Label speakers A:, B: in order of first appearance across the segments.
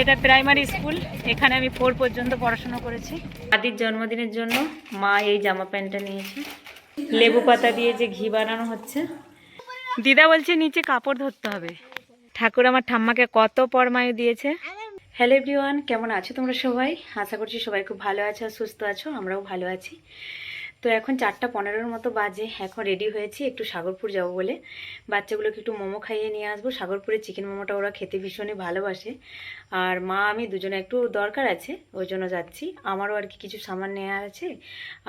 A: এটা primary school এখানে আমি ফোর পর্যন্ত পড়াশোনা করেছি। আদির জন্মদিনের জন্য মা এই জামা প্যান্টটা নিয়েছে। লেবু পাতা দিয়ে যে ঘি বানানো হচ্ছে। দিদা বলছে নিচে কাপড় ধরতে হবে। ঠাকুর আমার ঠাম্মাকে কত পরমায়ু দিয়েছে। হ্যালো এভরিওয়ান কেমন আছো তোমরা সবাই? আশা করছি সবাই খুব ভালো আছো সুস্থ আছো আমরাও ভালো আছি। তো এখন চারটা পনেরোর মতো বাজে। এখন রেডি হয়েছি, একটু সাগরপুর যাব বলে। বাচ্চাগুলোকে একটু মোমো খাইয়ে নিয়ে আসব। সাগরপুরে চিকেন মোমোটা ওরা খেতে ভীষণই ভালোবাসে। আর মা, আমি দুজনে একটু দরকার আছে, ওই জন্য যাচ্ছি। আমারও আর কি কিছু সামান নেওয়ার আছে।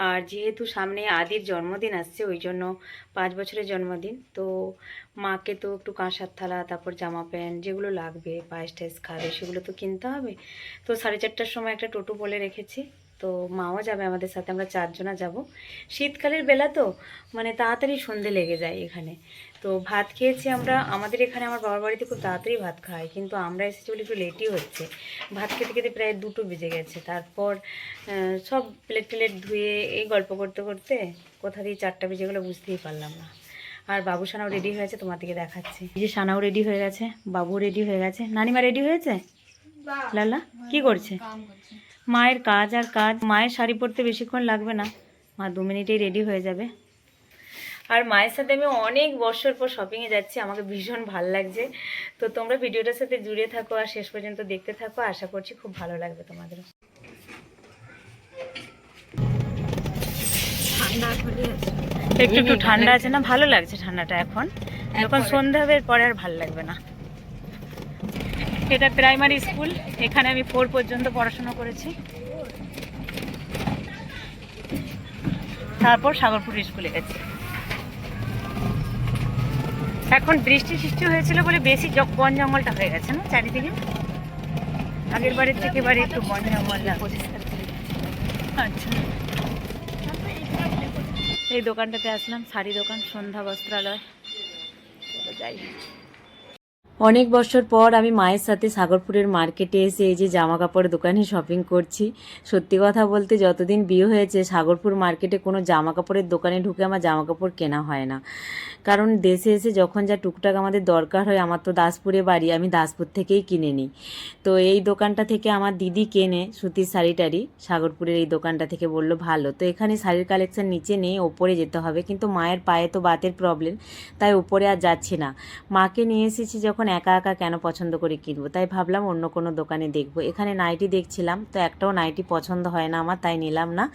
A: আর যেহেতু সামনে আদির জন্মদিন আসছে, ওই জন্য পাঁচ বছরের জন্মদিন। তো মাকে তো একটু কাঁসার থালা, তারপর জামা প্যান্ট, যেগুলো লাগবে পায়েস টায়েস খাবে, সেগুলো তো কিনতে হবে। তো সাড়ে চারটার সময় একটা টোটো বলে রেখেছি। তো মাও যাবে আমাদের সাথে আমরা চারজনা যাব। শীতকালের বেলা তো মানে তাড়াতাড়ি সন্ধে লেগে যায় এখানে। তো ভাত খেয়েছি আমরা আমাদের এখানে আমার বাবার বাড়িতে খুব তাড়াতাড়ি ভাত খায় কিন্তু আমরা এসেছি বলে একটু লেটই হচ্ছে। ভাত খেতে খেতে প্রায় দুটো বেজে গেছে তারপর সব প্লেট টেলেট ধুয়ে এই গল্প করতে করতে কোথা দিয়ে চারটা বেজে গেলো বুঝতেই পারলাম না। আর বাবু সানাও রেডি হয়েছে তোমার দিকে দেখাচ্ছি। এই যে সানাও রেডি হয়ে গেছে বাবু রেডি হয়ে গেছে। নানিমা রেডি হয়েছে? লালা কি করছে। মায়ের কাজ আর কাজ মায়ের শাড়ি পরতে বেশিক্ষণ লাগবে না। মা দু মিনিটেই রেডি হয়ে যাবে। আর মায়ের সাথে আমি অনেক বছর পর শপিংয়ে যাচ্ছি আমাকে ভীষণ ভালো লাগছে। তো তোমরা ভিডিওটার সাথে জুড়ে থাকো আর শেষ পর্যন্ত দেখতে থাকো আশা করছি খুব ভালো লাগবে তোমাদের একটু একটু ঠান্ডা আছে না? ভালো লাগছে ঠান্ডাটা এখন। যখন সন্ধ্যা হবে পরে আর ভালো লাগবে না। এটা প্রাইমারি স্কুল। এখানে আমি ফোর পর্যন্ত পড়াশোনা করেছি। তারপর সাগরপুর স্কুলে গেছি। এখন বৃষ্টি সৃষ্টি হয়েছিল বলে বেশি বন জঙ্গলটা হয়ে গেছে না চারিদিকে? আগের বাড়ির থেকে বাড়ি একটু বন জঙ্গল আচ্ছা। এই দোকানটাতে আসলাম, শাড়ি দোকান, সন্ধ্যা বস্ত্রালয়। যাই। অনেক বছর পর আমি মায়ের সাথে সাগরপুরের মার্কেটে এসে এই যে জামা কাপড়ের দোকানে শপিং করছি। সত্যি কথা বলতে যতদিন বিয়ে হয়েছে, সাগরপুর মার্কেটে কোনো জামা কাপড়ের দোকানে ঢুকে আমার জামা কাপড় কেনা হয় না। কারণ দেশে এসে যখন যা টুকটাক আমাদের দরকার হয়, আমার তো দাসপুরে বাড়ি, আমি দাসপুর থেকেই কিনে নিই। তো এই দোকানটা থেকে আমার দিদি কেনে সুতির শাড়ি টাড়ি, সাগরপুরের এই দোকানটা থেকে বলল, ভালো। তো এখানে শাড়ির কালেকশান নিচে নেই, ওপরে যেতে হবে। কিন্তু মায়ের পায়ে তো বাতের প্রবলেম তাই ওপরে আর যাচ্ছি না। মাকে নিয়ে এসেছি যখন একা একা কেন পছন্দ করে কিনবো? তাই ভাবলাম অন্য কোনো দোকানে দেখব। এখানে নাইটি দেখছিলাম, তো একটাও নাইটি পছন্দ হয় না আমার, তাই নিলাম না।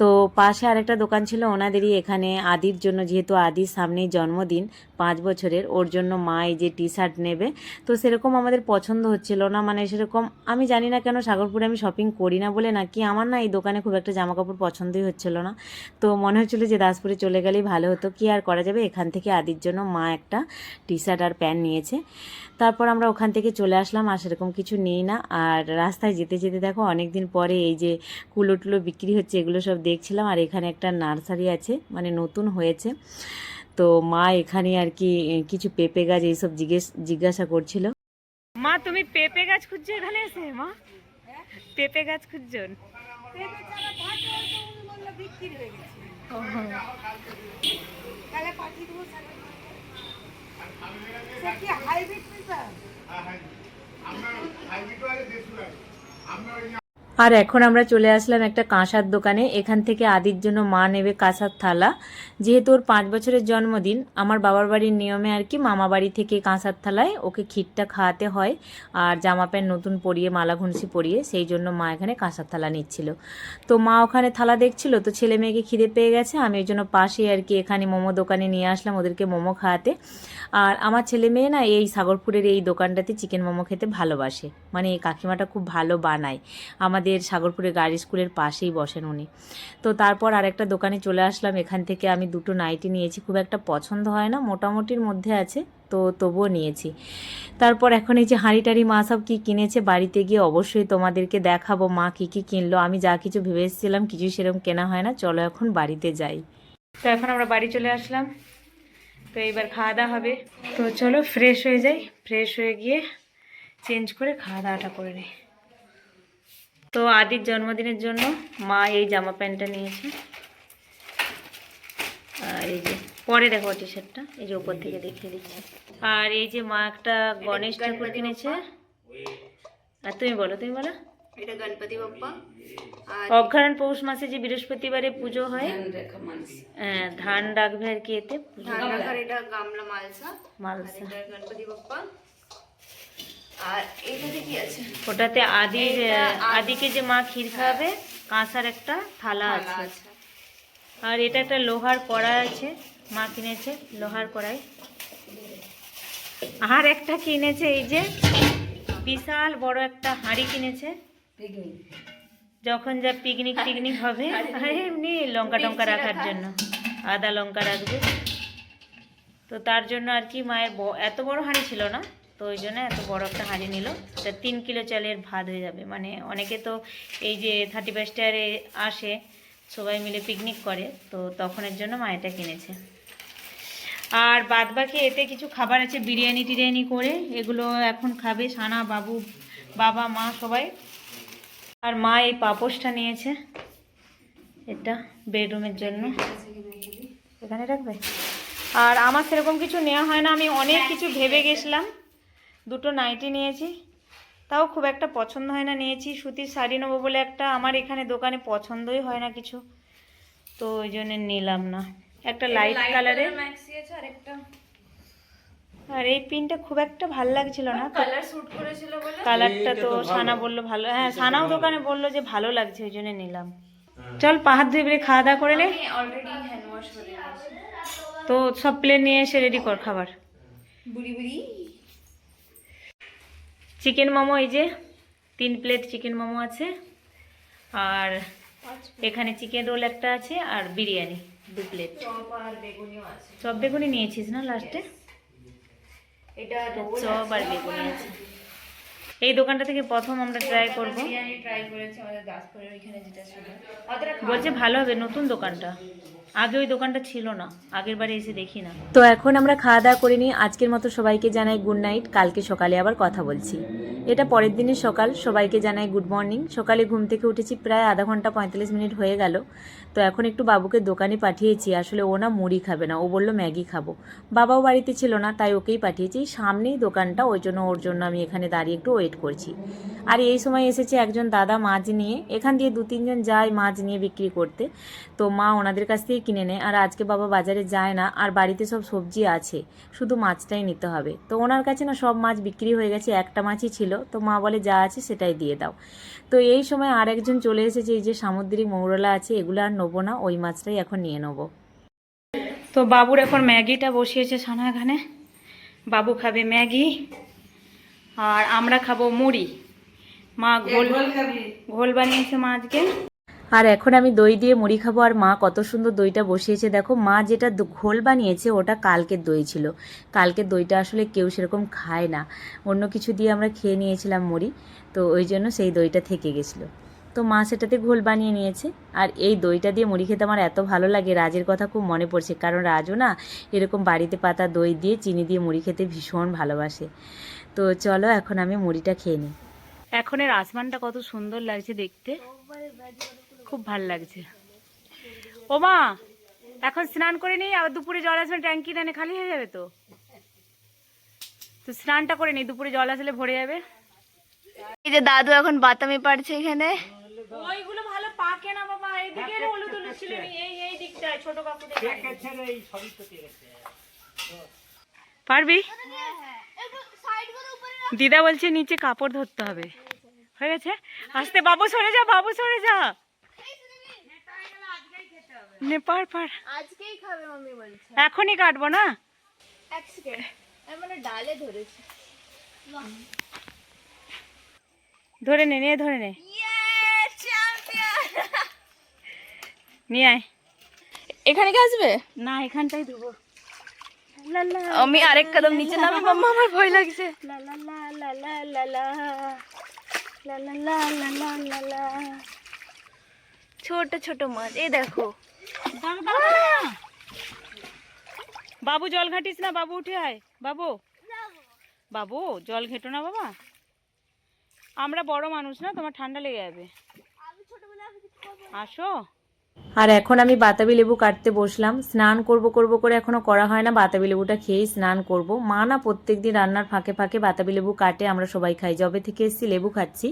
A: তো পাশে আরেকটা দোকান ছিল ওনাদেরই এখানে আদির জন্য, যেহেতু আদির সামনেই জন্মদিন, পাঁচ বছরের। ওর জন্য মা এই যে টি শার্ট নেবে। তো সেরকম আমাদের পছন্দ হচ্ছিল না। মানে সেরকম আমি জানি না কেন সাগরপুরে আমি শপিং করি না বলে, নাকি আমার না এই দোকানে খুব একটা জামা কাপড় পছন্দই হচ্ছিল না। তো মনে হচ্ছিল যে দাসপুরে চলে গেলেই ভালো হতো। কি আর করা যাবে? এখান থেকে আদির জন্য মা একটা টি শার্ট আর প্যান্ট নিয়েছে। তারপর আমরা ওখান থেকে চলে আসলাম আর সেরকম কিছু নেই না। আর রাস্তায় যেতে যেতে দেখো অনেক দিন পরে এই যে কুলো টুলো বিক্রি হচ্ছে, এগুলো সব দেখছিলাম আর এখানে একটা নার্সারি আছে মানে নতুন হয়েছে। তো মা এখানে আর কি কিছু পেঁপে গাছ এইসব জিজ্ঞেস জিজ্ঞাসা করছিল। মা তুমি পেঁপে গাছ খুঁজছো এখানে এসে? মা পেঁপে গাছ খুঁজছো? আর এখন আমরা চলে আসলাম একটা কাঁসার দোকানে। এখান থেকে আদির জন্য মা নেবে কাঁসার থালা। যেহেতু ওর পাঁচ বছরের জন্মদিন, আমার বাবার বাড়ির নিয়মে আর কি মামা বাড়ি থেকে কাঁসার থালায় ওকে ক্ষীরটা খাওয়াতে হয় আর জামা প্যান্ট নতুন পরিয়ে, মালা ঘুনসি পরিয়ে, সেই জন্য মা এখানে কাঁসার থালা নিচ্ছিল। তো মা ওখানে থালা দেখছিল, তো ছেলে মেয়েকে খিদে পেয়ে গেছে। আমি ওই জন্য পাশে আর কি এখানে মোমো দোকানে নিয়ে আসলাম ওদেরকে মোমো খাওয়াতে। আর আমার ছেলে মেয়ে না এই সাগরপুরের এই দোকানটাতে চিকেন মোমো খেতে ভালোবাসে। মানে এই কাকিমাটা খুব ভালো বানায়। আমাদের সাগরপুরে গাড়ি স্কুলের পাশেই বসেন উনি। তো তারপর আরেকটা দোকানে চলে আসলাম, এখান থেকে আমি দুটো নাইটি নিয়েছি। খুব একটা পছন্দ হয় না, মোটামুটির মধ্যে আছে, তো তবুও নিয়েছি। তারপর এখন এই যে হাঁড়ি টাড়ি মা সব কী কিনেছে বাড়িতে গিয়ে অবশ্যই তোমাদেরকে দেখাবো, মা কী কী কিনলো। আমি যা কিছু ভেবে এসেছিলাম কিছুই সেরকম কেনা হয় না, চলো এখন বাড়িতে যাই। তো এখন আমরা বাড়ি চলে আসলাম। তো এইবার খাওয়া দাওয়া হবে। তো চলো ফ্রেশ হয়ে যাই ফ্রেশ হয়ে গিয়ে চেঞ্জ করে খাওয়া দাওয়াটা করে নিই। তো আদির জন্মদিনের জন্য মা এই জামা প্যান্টটা নিয়েছে। আর এই যে পরে দেখো টি শার্টটা এই যে উপর থেকে দেখিয়ে দিচ্ছি। আর এই যে মা একটা গণেশ ঠাকুর কিনেছে। আর তুমি বলো তুমি বলো।
B: এটা গণপতি বাপ্পা। আর
A: অঘ্রাণ পৌষ মাসে যে বৃহস্পতিবারে পুজো হয় হ্যাঁ, ধান রাখবে আর কি এতে।
B: মালসা।
A: মালসা।
B: গণপতি বাপ্পা। আর এটাতে কি আছে?
A: ওটাতে আদির আদিকে যে মা ক্ষীর খাওয়াবে কাঁসার একটা থালা আছে। আর এটা একটা লোহার কড়াই আছে মা কিনেছে লোহার কড়াই। আর একটা কিনেছে এই যে বিশাল বড় একটা হাঁড়ি কিনেছে। যখন যা পিকনিক টিকনিক হবে আর এমনি লঙ্কা টঙ্কা রাখার জন্য আদা লঙ্কা রাখবে। তো তার জন্য আর কি মায়ের এত বড় হাঁড়ি ছিল না তো ওই জন্য এত বড় একটা হাঁড়ি নিল। তা তিন কিলো চালের ভাত হয়ে যাবে। মানে অনেকে তো এই যে থার্টি ফার্স্ট ইয়ারে আসে, সবাই মিলে পিকনিক করে, তো তখনের জন্য মা এটা কিনেছে। আর বাদ বাকি এতে কিছু খাবার আছে, বিরিয়ানি টিরিয়ানি করে, এগুলো এখন খাবে সানা, বাবু, বাবা, মা সবাই। আর মা এই পাপোশটা নিয়েছে, এটা বেডরুমের জন্য। এখানে রাখবে? আর আমার সেরকম কিছু নেওয়া হয় না, আমি অনেক কিছু ভেবে গেছিলাম। দুটো নাইটি নিয়েছি। তাও খুব একটা পছন্দ হয় না নিয়েছি। সুতির শাড়ি নেব বলে একটা আমার এখানে দোকানে পছন্দই হয় না কিছু। তো ওই জন্য নিলাম না। একটা লাইট কালারের
B: আর
A: এই পিনটা খুব একটা ভালো লাগছিল না।
B: কালার স্যুট করেছিল বলে।
A: কালারটা তো সানা বলল ভালো। হ্যাঁ সানাও দোকানে বলল যে ভালো লাগছে ওই জন্য নিলাম। চল পাহাড় ধুয়ে বেরিয়ে খাওয়া দাওয়া করে নে।
B: আমি অলরেডি হ্যান্ড ওয়াশ করে নিয়েছি।
A: তো সব প্লেট নিয়ে এসে রেডি কর খাবার।
B: বুড়ি বুড়ি।
A: চিকেন মোমো এই যে তিন প্লেট চিকেন মোমো আছে। আর এখানে চিকেন রোল একটা আছে আর বিরিয়ানি দু প্লেট
B: চপ
A: বেগুনি নিয়েছিস না লাস্টে চপ আর বেগুনি আছে। এই দোকানটা থেকে প্রথম আমরা ট্রাই করব।
B: বিরিয়ানি ট্রাই করেছি আমাদের দাসপুরের ওইখানে যেটা ছিল।
A: বলছে ভালো হবে নতুন দোকানটা। আগে ওই দোকানটা ছিল না আগের বারে এসে দেখি না।
C: তো এখন আমরা খাওয়া দাওয়া করিনি নিই। আজকের মতো সবাইকে জানাই গুড নাইট কালকে সকালে আবার কথা বলছি। এটা পরের দিনের সকাল। সবাইকে জানাই গুড মর্নিং সকালে ঘুম থেকে উঠেছি প্রায় আধা ঘণ্টা পঁয়তাল্লিশ মিনিট হয়ে গেল। তো এখন একটু বাবুকে দোকানে পাঠিয়েছি। আসলে ও না মুড়ি খাবে না। ও বলল, ম্যাগি খাব। বাবাও বাড়িতে ছিল না, তাই ওকেই পাঠিয়েছি। সামনেই দোকানটা, ওই জন্য ওর জন্য আমি এখানে দাঁড়িয়ে একটু ওয়েট করছি। আর এই সময় এসেছে একজন দাদা মাছ নিয়ে। এখান দিয়ে দু তিনজন যায় মাছ নিয়ে বিক্রি করতে। তো মা ওনাদের কাছ থেকে কিনে নেয়। আর আজকে বাবা বাজারে যায় না। আর বাড়িতে সব সবজি আছে। শুধু মাছটাই নিতে হবে। তো ওনার কাছে না সব মাছ বিক্রি হয়ে গেছে। একটা মাছই ছিল। তো মা বলে যা আছে সেটাই দিয়ে দাও। তো এই সময় আর একজন চলে এসেছে এই যে সামুদ্রিক মৌরলা আছে এগুলো আর নেব না ওই মাছটাই এখন নিয়ে নেব।
A: তো বাবুর এখন ম্যাগিটা বসিয়েছে সানাখানে বাবু খাবে ম্যাগি আর আমরা খাব মুড়ি। মা ঘোল ঘোল বানিয়েছে মা আজকে।
C: আর এখন আমি দই দিয়ে মুড়ি খাব, আর মা কত সুন্দর দইটা বসিয়েছে। দেখো, মা যেটা ঘোল বানিয়েছে, ওটা কালকের দই ছিল। কালকের দইটা আসলে কেউ সেরকম খায় না। অন্য কিছু দিয়ে আমরা খেয়ে নিয়েছিলাম মুড়ি, তো ওই জন্য সেই দইটা থেকে গেছিল। তো মা সেটাতে ঘোল বানিয়ে নিয়েছে, আর এই দইটা দিয়ে মুড়ি খেতে আমার এত ভালো লাগে, রাজের কথা খুব মনে পড়ছে। কারণ রাজও না এরকম বাড়িতে পাতা দই দিয়ে, চিনি দিয়ে মুড়ি খেতে ভীষণ ভালোবাসে। তো চলো, এখন আমি মুড়িটা খেয়ে নিই।
A: এখনের আসমানটা কত সুন্দর লাগছে দেখতে। খুব ভালো লাগছে। ও মা এখন স্নান করে নিই আবার দুপুরে জল আসবে ট্যাঙ্কি টানে খালি হয়ে যাবে তো? তো স্নানটা করে নিই দুপুরে জল আসলে ভরে যাবে।
B: এই যে দাদু এখন বাতামি পারছে এখানে।
A: ওইগুলো ভালো পাকে না বাবা এইদিকে হলুদ হলুদ ছিল এই এই দিকটায় ছোট কাকু পারবি? দিদা বলছে নিচে কাপড় ধরতে হবে। হয়ে গেছে? আসতে বাবু সরে যা বাবু সরে যা। নেপার পার
B: আজকেই খাবে মামি বলছে
A: এখনই কাটবো না
B: এক সেকেন্ড মানে ডালে ধরেছি
A: ধরে নে নে ধরে নে নিয়ে আয়
B: এখানে কি আসবে
A: না এখানটাই দেবো
B: আমি আরেক কদম নিচে নামে মাম্মা আমার ভয় লাগছে ছোট ছোট মাছ এই দেখো
A: বাবু জল ঘাটিস না বাবু উঠে আয়। বাবু। বাবু জল ঘেটো না বাবা। আমরা বড় মানুষ না তোমার ঠান্ডা লেগে যাবে। আসো। আর এখন আমি বাতাবি লেবু কাটতে বসলাম। স্নান করব করব করে এখনও করা হয় না। বাতাবি লেবুটা খেয়েই স্নান করব। মা না প্রত্যেকদিন রান্নার ফাঁকে ফাঁকে বাতাবি লেবু কাটে, আমরা সবাই খাই। যবে থেকে এসেছি, লেবু খাচ্ছি।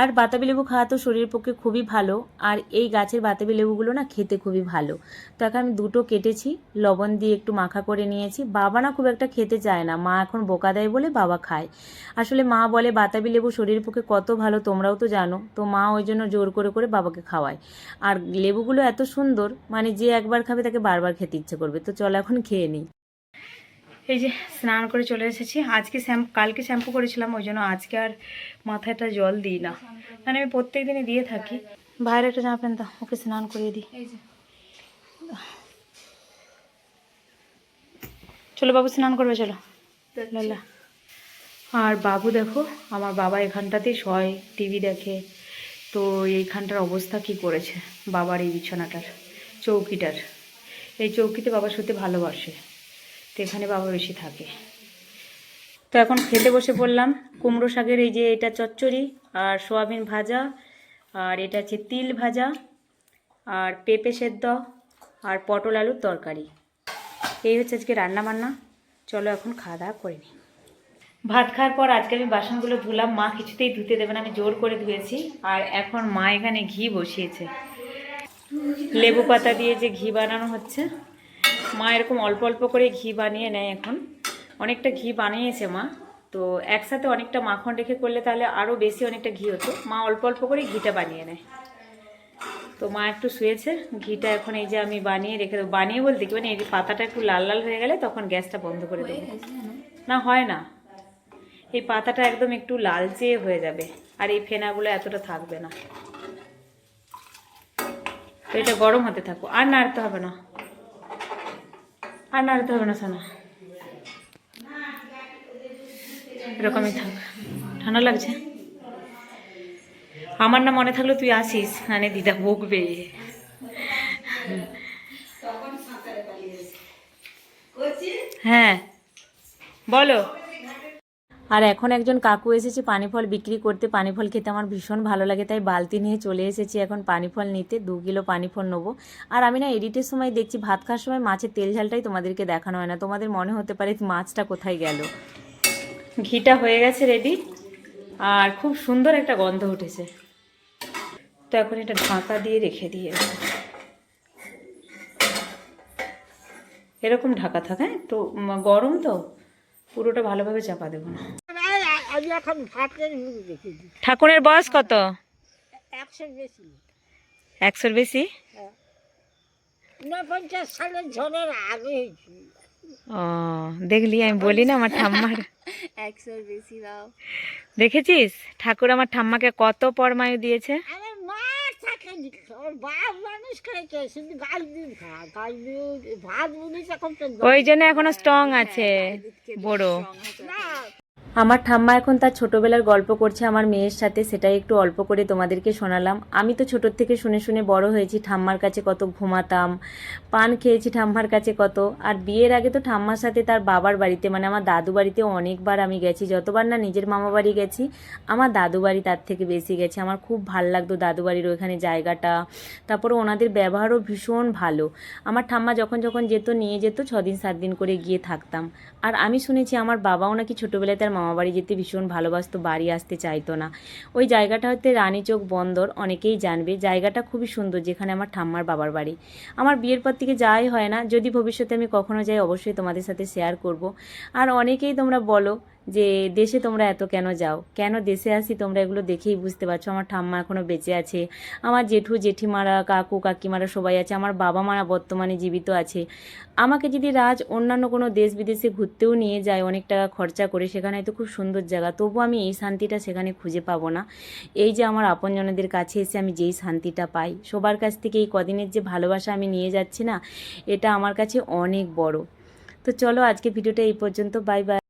A: আর বাতাবি লেবু খাওয়া তো শরীরের পক্ষে খুবই ভালো। আর এই গাছের বাতাবি লেবুগুলো না খেতে খুবই ভালো। তো এখন আমি দুটো কেটেছি, লবণ দিয়ে একটু মাখা করে নিয়েছি। বাবা না খুব একটা খেতে চায় না। মা এখন বোকা দেয় বলে বাবা খায়। আসলে মা বলে, বাতাবি লেবু শরীরের পক্ষে কত ভালো তোমরাও তো জানো। তো মা ওই জন্য জোর করে করে বাবাকে খাওয়ায়। আর লেবুগুলো এত সুন্দর মানে যে একবার খাবে তাকে বারবার খেতে ইচ্ছে করবে। তো চল এখন খেয়ে নিই।
B: এই যে স্নান করে চলে এসেছি। আজকে শ্যাম্পু কালকে শ্যাম্পু করেছিলাম ওই জন্য আজকে আর মাথাটা জল দিই না। মানে আমি প্রত্যেক দিনই দিয়ে থাকি। বাইরে একটা জামা প্যান্ট দাও, ওকে স্নান করিয়ে দিই। চলো বাবু স্নান করবে চলো। লালা। আর বাবু দেখো আমার বাবা এখানটাতেই শয় টিভি দেখে। তো এইখানটার অবস্থা কি করেছে? বাবার এই বিছানাটার, চৌকিটার। এই চৌকিতে বাবা শুতে ভালোবাসে, তো এখানে বাবা বেশি থাকে। তো এখন খেতে বসে পড়লাম। কুমড়ো শাকের এই যে এটা চচ্চড়ি, আর সোয়াবিন ভাজা, আর এটা হচ্ছে তিল ভাজা, আর পেঁপে সেদ্ধ, আর পটল আলুর তরকারি। এই হচ্ছে আজকে রান্না বান্না চলো এখন খাওয়া দাওয়া করে নিই। ভাত খাওয়ার পর আজকে আমি বাসনগুলো ধুলাম। মা কিছুতেই ধুতে দেবে না, আমি জোর করে ধুয়েছি। আর এখন মা এখানে ঘি বসিয়েছে। লেবু পাতা দিয়ে যে ঘি বানানো হচ্ছে, মা এরকম অল্প অল্প করে ঘি বানিয়ে নেয় এখন। অনেকটা ঘি বানিয়েছে মা, তো একসাথে অনেকটা মাখন রেখে করলে তাহলে আরও বেশি অনেকটা ঘি হতো। মা অল্প অল্প করে ঘিটা বানিয়ে নেয়। তো মা একটু শুয়েছে, ঘিটা এখন এই যে আমি বানিয়ে রেখে দেবো। বানিয়ে বলতে কি মানে এই পাতাটা একটু লাল লাল হয়ে গেলে তখন গ্যাসটা বন্ধ করে দেবো। না, হয় না। এই পাতাটা একদম একটু লালচে হয়ে যাবে আর এই ফেনাগুলো এতটা থাকবে না। এটা গরম হতে থাকো আর নাড়তে হবে না। আর নাড়তে হবে না, সোনা। এরকমই থাক। ঠান্ডা লাগছে? আমার না মনে থাকল তুই আসিস। মানে দিদা বকবে। হ্যাঁ। বলো।
A: আর এখন একজন কাকু এসেছে পানি ফল বিক্রি করতে। পানি ফল খেতে আমার ভীষণ ভালো লাগে, তাই বালতি নিয়ে চলে এসেছি এখন পানি ফল নিতে। দু কিলো পানি ফল নেব। আর আমি না এডিটের সময় দেখছি, ভাত খাওয়ার সময় মাছের তেল ঝালটাই তোমাদেরকে দেখানো হয় না। তোমাদের মনে হতে পারে মাছটা কোথায় গেল।
B: ঘিটা হয়ে গেছে রেডি আর খুব সুন্দর একটা গন্ধ উঠেছে। তো এখন এটা ঢাকা দিয়ে রেখে দিয়ে এরকম। ঢাকা থাক হ্যাঁ? তো গরম তো। পুরোটা ভালোভাবে চাপা দেবো না। ঠাকুরের বয়স কত?
D: বেশি
B: একশোর বেশি?
D: ঊনপঞ্চাশ সালের ঝড়ের আগে
B: ও দেখলি আমি বলি না আমার ঠাম্মার।
E: একশোর বেশি দাও।
B: দেখেছিস? ঠাকুর আমার ঠাম্মাকে কত পরমায়ু দিয়েছে?
D: আমার মা থাকেনি ওর বাপ মানুষ করেছে শুধু গাছ দুধ খায় গাছ দুধ ভাত বুনিস এখন
B: ওই জন্য এখনও স্ট্রং আছে বড়।
D: না
A: আমার ঠাম্মা এখন তার ছোটবেলার গল্প করছে, আমার মেয়ের সাথে সেটাই একটু অল্প করে তোমাদেরকে শোনালাম। আমি তো ছোটোর থেকে শুনে শুনে বড় হয়েছি, ঠাম্মার কাছে কত ঘুমাতাম, পান খেয়েছি ঠাম্মার কাছে কত। আর বিয়ের আগে তো ঠাম্মার সাথে তার বাবার বাড়িতে মানে আমার দাদু বাড়িতে অনেকবার আমি গেছি, যতবার না নিজের মামা বাড়ি গেছি, আমার দাদু বাড়ি তার থেকে বেশি গেছে। আমার খুব ভালো লাগতো দাদু বাড়ির ওইখানে জায়গাটা, তারপরে ওনাদের ব্যবহারও ভীষণ ভালো। আমার ঠাম্মা যখন যখন যেত, নিয়ে যেত, ছদিন সাত দিন করে গিয়ে থাকতাম। আর আমি শুনেছি আমার বাবাও নাকি ছোটোবেলায় তার মামা বাড়ি যেতে ভীষণ ভালোবাসতো, বাড়ি আসতে চাইতো না। ওই জায়গাটা হচ্ছে রানীচোক বন্দর, অনেকেই জানবে। জায়গাটা খুবই সুন্দর, যেখানে আমার ঠাম্মার বাবার বাড়ি। আমার বিয়ের পর থেকে যাই হয় না, যদি ভবিষ্যতে আমি কখনো যাই, অবশ্যই তোমাদের সাথে শেয়ার করব। আর অনেকেই তোমরা বলো যে দেশে তোমরা এত কেন যাও? কেন দেশে আসি? তোমরা এগুলো দেখেই বুঝতে পারছ। আমার ঠাম্মা এখনও বেঁচে আছে। আমার জেঠু, জেঠিমারা, কাকু, কাকিমারা সবাই আছে। আমার বাবা মারা বর্তমানে জীবিত আছে। আমাকে যদি রাজ অন্যান্য কোনো দেশ বিদেশে ঘুরতেও নিয়ে যায়, অনেক টাকা খরচা করে, সেখানে হয়তো খুব সুন্দর জায়গা। তবু আমি এই শান্তিটা সেখানে খুঁজে পাবো না। এই যে আমার আপনজনদের কাছে এসে আমি যেই শান্তিটা পাই, সবার কাছ থেকে এই কদিনের যে ভালোবাসা আমি নিয়ে যাচ্ছি না, এটা আমার কাছে অনেক বড়। তো চলো আজকে ভিডিওটা এই পর্যন্ত। Bye bye.